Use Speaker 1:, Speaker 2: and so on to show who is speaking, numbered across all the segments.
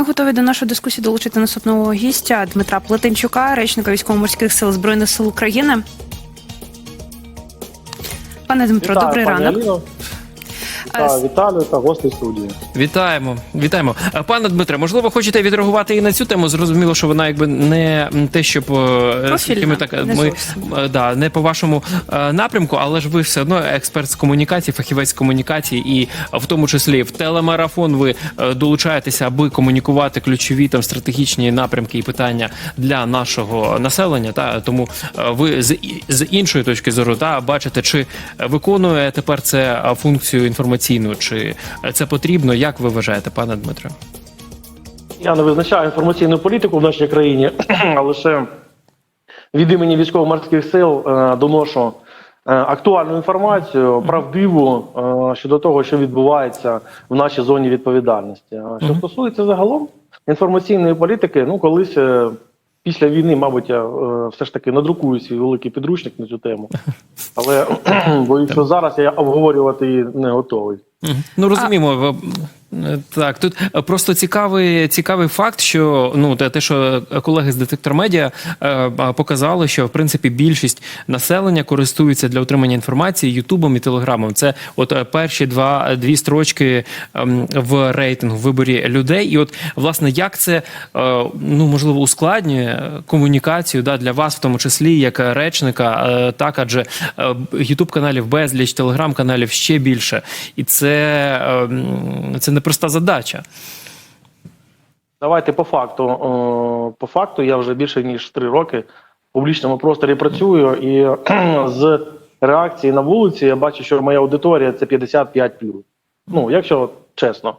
Speaker 1: Ми готові до нашої дискусії долучити наступного гістя Дмитра Плетенчука, речника військово-морських сил збройних сил України. Пане Дмитро, добрий
Speaker 2: пані
Speaker 1: ранок.
Speaker 2: Аліно. Вітаю Віталію та гостей студії.
Speaker 3: Вітаємо, вітаємо. Пане Дмитре, можливо, хочете відреагувати і на цю тему. Зрозуміло, що вона якби не те, щоб е,
Speaker 1: Профільна,
Speaker 3: ми так
Speaker 1: не
Speaker 3: ми
Speaker 1: зовсім.
Speaker 3: е, да не по вашому е, напрямку, але ж ви все одно експерт з комунікації, фахівець з комунікації, і в тому числі в телемарафон ви долучаєтеся, аби комунікувати ключові там стратегічні напрямки і питання для нашого населення. Та тому ви з, з іншої точки зору та бачите, чи виконує тепер це функцію інформаційну, чи це потрібно. Як ви вважаєте, пане Дмитре?
Speaker 2: Я не визначаю інформаційну політику в нашій країні, а лише від імені військово-морських сил е, доношу е, актуальну інформацію, правдиву е, щодо того, що відбувається в нашій зоні відповідальності. Що стосується загалом інформаційної політики, ну колись. Після війни, мабуть, я е, все ж таки надрукую свій великий підручник на цю тему, але боюсь, що зараз я обговорювати її не готовий.
Speaker 3: Ну розуміємо. Так, тут просто цікавий, цікавий факт, що ну те, що колеги з детектор медіа е, показали, що в принципі більшість населення користується для отримання інформації Ютубом і Телеграмом. Це от е, перші два дві строчки ем, в рейтингу в виборі людей. І от власне як це е, ну можливо ускладнює комунікацію да для вас, в тому числі як речника, так адже Ютуб каналів безліч, телеграм каналів ще більше, і це, е, м, це непроста задача.
Speaker 2: Давайте по факту. По факту я вже більше ніж три роки в публічному просторі працюю, і з реакції на вулиці я бачу, що моя аудиторія це 55 Ну, якщо чесно.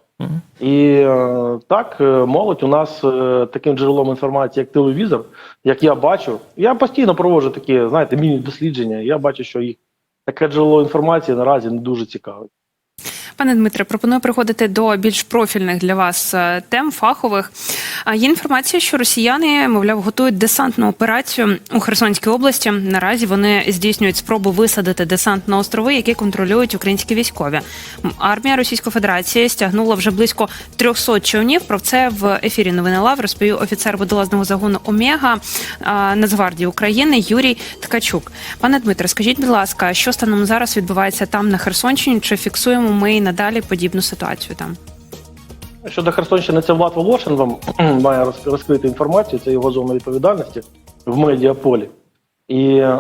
Speaker 2: І е, так, е, молодь у нас е, таким джерелом інформації, як телевізор, як я бачу. Я постійно проводжу такі, знаєте, міні-дослідження. Я бачу, що їх таке джерело інформації наразі не дуже цікавить.
Speaker 1: Пане Дмитре, пропоную приходити до більш профільних для вас е, тем фахових. А Є інформація, що росіяни, мовляв, готують десантну операцію у Херсонській області. Наразі вони здійснюють спробу висадити десант на острови, які контролюють українські військові. Армія Російської Федерації стягнула вже близько 300 човнів. Про це в ефірі новини Лав розповів офіцер водолазного загону Омега а, Нацгвардії України Юрій Ткачук. Пане Дмитре, скажіть, будь ласка, що станом зараз відбувається там на Херсонщині? Чи фіксуємо ми надалі подібну ситуацію там?
Speaker 2: Щодо Херсонщини, це Влад Волошин вам має роз- розкрити інформацію, це його зона відповідальності в медіаполі. І е,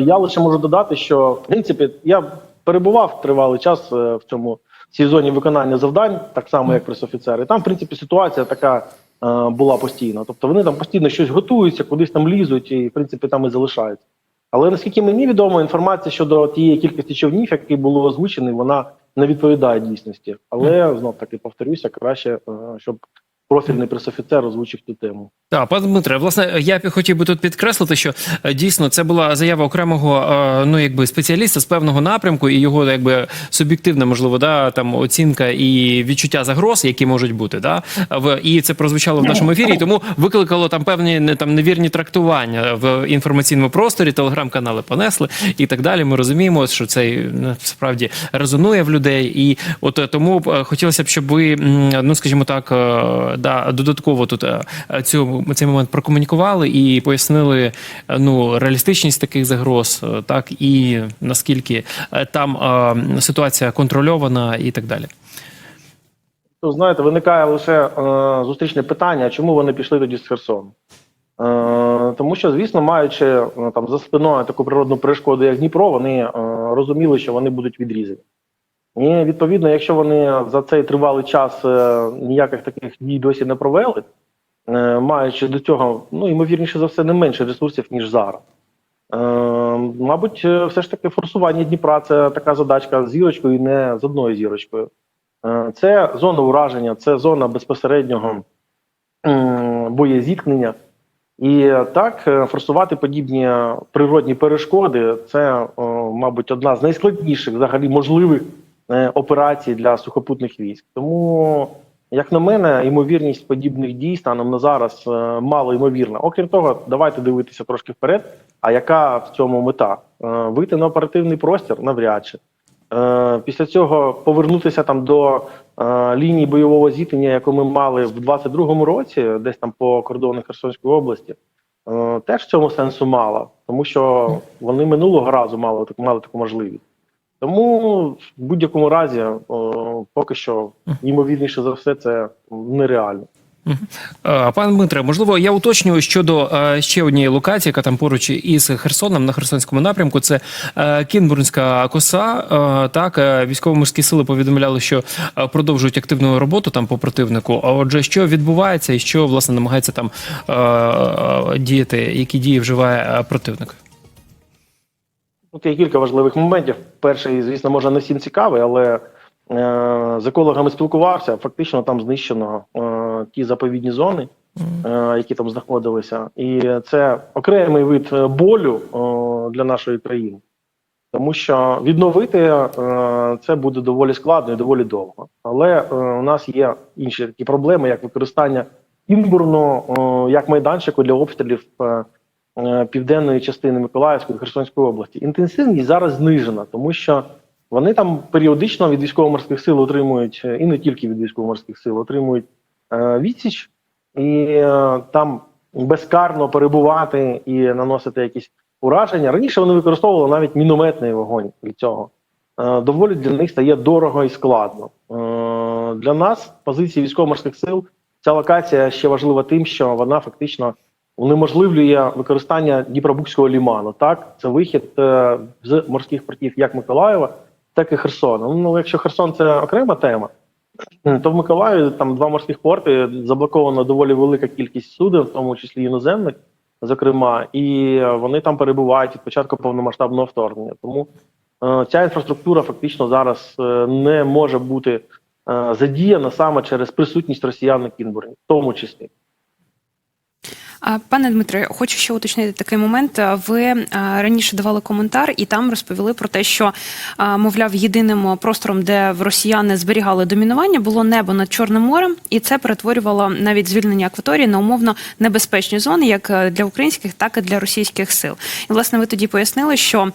Speaker 2: я лише можу додати, що в принципі я перебував тривалий час е, в цьому в цій зоні виконання завдань, так само як пресофіцери. І Там, в принципі, ситуація така е, була постійна. Тобто вони там постійно щось готуються, кудись там лізуть, і в принципі там і залишаються. Але наскільки мені відомо, інформація щодо тієї кількості човнів, які були озвучені, вона не відповідає дійсності. Але знов таки повторюся, краще, е, щоб профільний пресофіцер озвучив цю тему.
Speaker 3: Так, пане Дмитре, власне, я хотів би тут підкреслити, що е, дійсно це була заява окремого е, ну якби спеціаліста з певного напрямку, і його якби суб'єктивна, можливо, да там оцінка і відчуття загроз, які можуть бути, да в і це прозвучало в нашому ефірі. і Тому викликало там певні не там невірні трактування в інформаційному просторі. Телеграм-канали понесли і так далі. Ми розуміємо, що це е, справді резонує в людей, і от е, тому хотілося б, щоб ви ну скажімо так, да додатково тут е, цю цей момент прокомунікували і пояснили е, ну реалістичність таких загроз, е, так і наскільки там ситуація контрольована і так далі.
Speaker 2: То знаєте, виникає лише е, зустрічне питання, чому вони пішли тоді з Херсону. Е, тому що, звісно, маючи там за спиною таку природну перешкоду, як Дніпро, вони е, розуміли, що вони будуть відрізані. І відповідно, якщо вони за цей тривалий час е, ніяких таких дій досі не провели, е, маючи до цього, ну ймовірніше за все, не менше ресурсів, ніж зараз. Е, мабуть, все ж таки форсування Дніпра це така задачка з зірочкою, і не з одною зірочкою. Це зона ураження, це зона безпосереднього боєзіткнення. І так, форсувати подібні природні перешкоди це, мабуть, одна з найскладніших взагалі можливих операцій для сухопутних військ. Тому, як на мене, ймовірність подібних дій станом на зараз е, мало ймовірна. Окрім того, давайте дивитися трошки вперед. А яка в цьому мета? Е, Вийти на оперативний простір навряд чи. Е, Після цього повернутися там до е, лінії бойового зіткнення, яку ми мали в 22-му році, десь там по кордонах Херсонської області, е, теж в цьому сенсу мало, тому що вони минулого разу мали, мали таку можливість. Тому в будь-якому разі, е, поки що, ймовірніше за все, це нереально.
Speaker 3: Е, Пане Дмитре, можливо, я уточнюю щодо е, ще однієї локації, яка там поруч із Херсоном на Херсонському напрямку. Це Кінбурнська коса. Так, військово-морські сили повідомляли, що продовжують активну роботу там по противнику. А отже, що відбувається і що власне намагається там діяти, які дії вживає е, противник?
Speaker 2: Тут є кілька важливих моментів. Перший, звісно, може не всім цікавий, але е, з екологами спілкувався. Фактично там знищено е, ті заповідні зони, е, які там знаходилися. І це окремий вид е, болю е, для нашої країни. Тому що відновити е, це буде доволі складно і доволі довго. Але е, у нас є інші такі проблеми, як використання Кінбурну е, як майданчику для обстрілів е, південної частини Миколаївської Херсонської області. Інтенсивність зараз знижена, тому що вони там періодично від військово-морських сил отримують, е, і не тільки від військово-морських сил, отримують е, відсіч, і е, там безкарно перебувати і наносити якісь ураження. Раніше вони використовували навіть мінометний вогонь для цього. Е, доволі для них стає дорого і складно. Е, для нас, позиції військово-морських сил, ця локація ще важлива тим, що вона фактично унеможливлює використання Дніпробузького ліману. Так, це вихід е, з морських портів як Миколаєва, так і Херсона. Ну, якщо Херсон це окрема тема, то в Миколаєві там два морських порти заблокована доволі велика кількість суден, в тому числі іноземних, зокрема, і вони там перебувають від початку повномасштабного вторгнення. Тому е, ця інфраструктура фактично зараз е, не може бути е, задіяна саме через присутність росіян на Кінбурні, в тому числі.
Speaker 1: Пане Дмитре, хочу ще уточнити такий момент. Ви раніше давали коментар і там розповіли про те, що мовляв, єдиним простором, де росіяни зберігали домінування, було небо над Чорним морем, і це перетворювало навіть звільнення акваторії на умовно небезпечні зони, як е, для українських, так і для російських сил. І власне ви тоді пояснили, що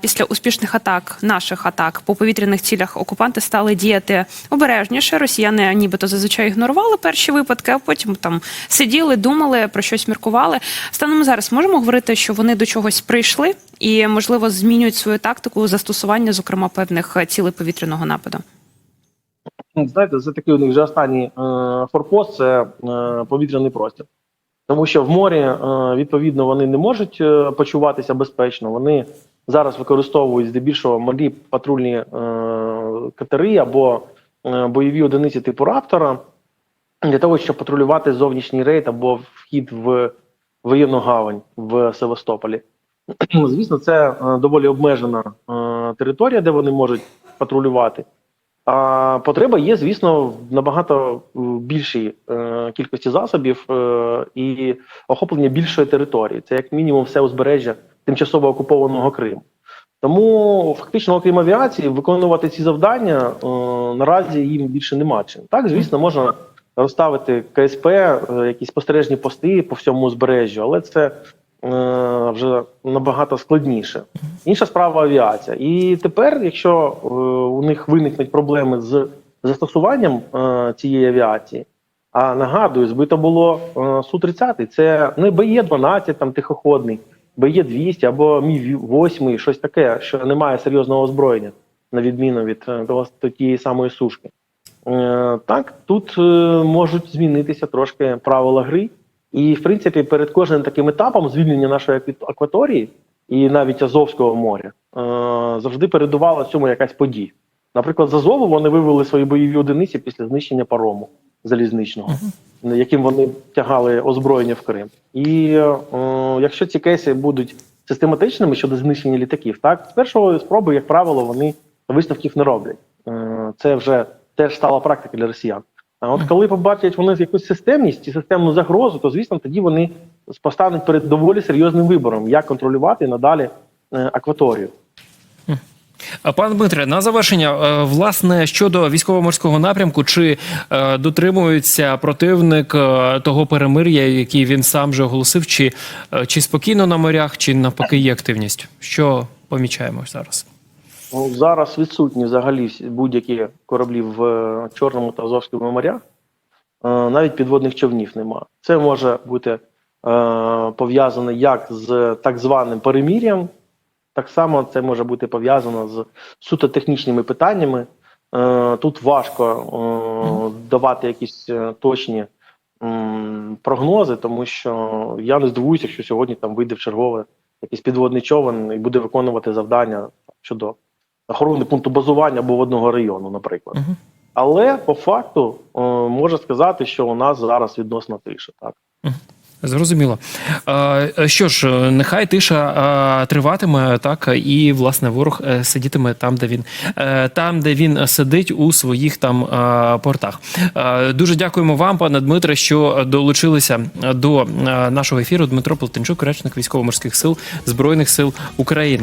Speaker 1: після успішних атак, наших атак по повітряних цілях окупанти стали діяти обережніше. Росіяни нібито зазвичай ігнорували перші випадки, а потім там сиділи, думали про щось міркували. Станом зараз можемо говорити, що вони до чогось прийшли і, можливо, змінюють свою тактику застосування, зокрема, певних е, цілей повітряного нападу.
Speaker 2: Ну, Знаєте, це такий у них вже останній е, форпост це е, повітряний простір. Тому що в морі, е, відповідно, вони не можуть е, почуватися безпечно. Вони зараз використовують здебільшого малі патрульні е, катери або е, бойові одиниці типу Раптора для того, щоб патрулювати зовнішній рейд або вхід в воєнну гавань в Севастополі. Звісно, це е, доволі обмежена е, територія, де вони можуть патрулювати. А потреба є, звісно, в набагато е, більшій е, кількості засобів е, і охоплення більшої території. Це як мінімум все узбережжя тимчасово окупованого Криму. Тому фактично, окрім авіації, виконувати ці завдання е, наразі їм більше нема чим. Так, звісно, можна розставити КСП, е, якісь спостережні пости по всьому узбережжю, але це е, вже набагато складніше. Інша справа авіація. І тепер, якщо е, у них виникнуть проблеми з застосуванням е, цієї авіації, а нагадую, збито було е, Су-30, це не БЕ-12 там тихоходний, БЕ-200 або Мі-8, щось таке, що не має серйозного озброєння, на відміну від е, тієї самої сушки. Е, так, тут е, можуть змінитися трошки правила гри. І, в принципі, перед кожним таким етапом звільнення нашої акваторії і навіть Азовського моря е, завжди передувала цьому якась подія. Наприклад, з Азову вони вивели свої бойові одиниці після знищення парому залізничного, яким вони тягали озброєння в Крим. І е, якщо ці кейси будуть систематичними щодо знищення літаків, так з першої спроби, як правило, вони висновків не роблять. Це вже теж стала практика для росіян. А от коли побачать вони якусь системність і системну загрозу, то звісно тоді вони постануть перед доволі серйозним вибором, як контролювати надалі е, акваторію.
Speaker 3: Пане Дмитре, на завершення, е, власне, щодо військово-морського напрямку, чи е, дотримується противник того перемир'я, який він сам вже оголосив, чи, чи спокійно на морях, чи навпаки є активність? Що помічаємо зараз?
Speaker 2: Ну, Зараз відсутні взагалі будь-які кораблі в е, Чорному та Азовському морях. Е, Навіть підводних човнів немає. Це може бути е, пов'язане як з так званим перемір'ям, так само це може бути пов'язано з суто технічними питаннями. Тут важко давати якісь точні прогнози, тому що я не здивуюся, якщо сьогодні там вийде в чергове якийсь підводний човен і буде виконувати завдання щодо охорони пункту базування або водного району, наприклад.
Speaker 3: Мгм.
Speaker 2: Але по факту е, можна сказати, що у нас зараз відносно тиша. Так
Speaker 3: Зрозуміло. Е, Що ж, е, нехай тиша триватиме, так і власне ворог сидітиме там, де він там, де він сидить у своїх там портах. Дуже дякуємо вам, пане Дмитре, що долучилися до нашого ефіру. Дмитро Плетенчук, речник військово-морських сил збройних сил України.